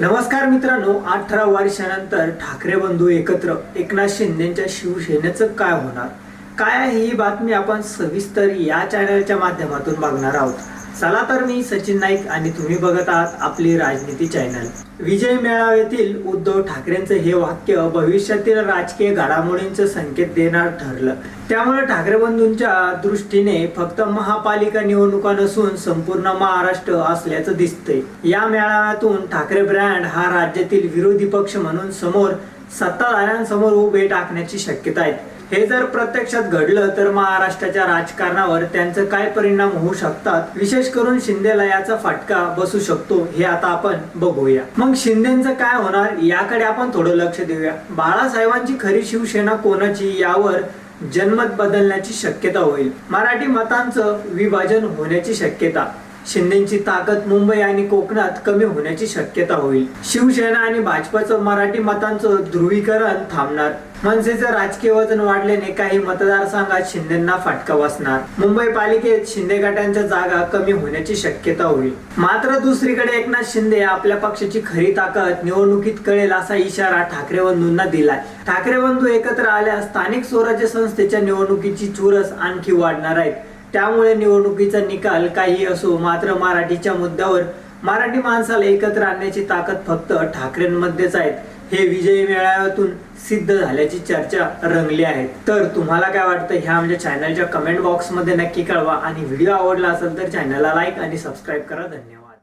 नमस्कार मित्रांनो अठरा वर्षानंतर ठाकरे बंधू एकत्र एकनाथ शिंदेच्या शिवसेनेचं काय होणार? काय आहे ही बातमी आपण सविस्तर या चॅनलच्या माध्यमातून बघणार आहोत. चला तर मी सचिन नाईक आणि तुम्ही बघत आहात आपली राजनीती चॅनल. विजय मेळाव्यातील उद्धव ठाकरेंचं हे वाक्य भविष्यातील राजकीय घडामोडींचं संकेत देणार ठरलं. त्यामुळे ठाकरे बंधूंच्या दृष्टीने फक्त महापालिका निवडणुका नसून संपूर्ण महाराष्ट्र असल्याचं दिसतंय. या मेळाव्यातून ठाकरे ब्रँड हा राज्यातील विरोधी पक्ष म्हणून समोर सत्ताधाऱ्यांसमोर उभे टाकण्याची शक्यता आहे. हे जर प्रत्यक्षात घडलं तर महाराष्ट्राच्या राजकारणावर त्यांचे काय परिणाम होऊ शकतात? विशेष करून शिंदेला याचा फटका बसू शकतो हे आता आपण बघूया. मग शिंदेचं काय होणार याकडे आपण थोडं लक्ष देऊया. बाळासाहेबांची खरी शिवसेना कोणाची यावर जनमत बदलण्याची शक्यता होईल. मराठी मतांचं विभाजन होण्याची शक्यता. शिंदेची ताकद मुंबई आणि कोकणात कमी होण्याची शक्यता होईल. शिवसेना आणि भाजपचं मराठी मतांचं ध्रुवीकरण थांबणार. मनसेचं राजकीय वजन वाढल्याने काही मतदारसंघात शिंदेना फटका बसणार. मुंबई पालिकेत शिंदे गटांच्या जागा कमी होण्याची शक्यता होईल. मात्र दुसरीकडे एकनाथ शिंदे आपल्या पक्षाची खरी ताकद निवडणुकीत कळेल असा इशारा ठाकरे बंधूंना दिलाय. ठाकरे बंधू एकत्र आल्यास स्थानिक स्वराज्य संस्थेच्या निवडणुकीची चुरस आणखी वाढणार आहेत. त्यामुळे निवडणुकीचा निकाल काही असो मात्र मराठीच्या मुद्द्यावर मराठी माणसाला एकत्र आणण्याची ताकद फक्त ठाकरेंमध्येच आहेत हे विजयी मेळाव्यातून सिद्ध झाल्याची चर्चा रंगली आहे. तर तुम्हाला काय वाटतं? ह्या आमच्या चॅनलच्या कमेंट बॉक्समध्ये नक्की कळवा. आणि व्हिडिओ आवडला असेल तर चॅनलला लाईक आणि सबस्क्राईब करा. धन्यवाद.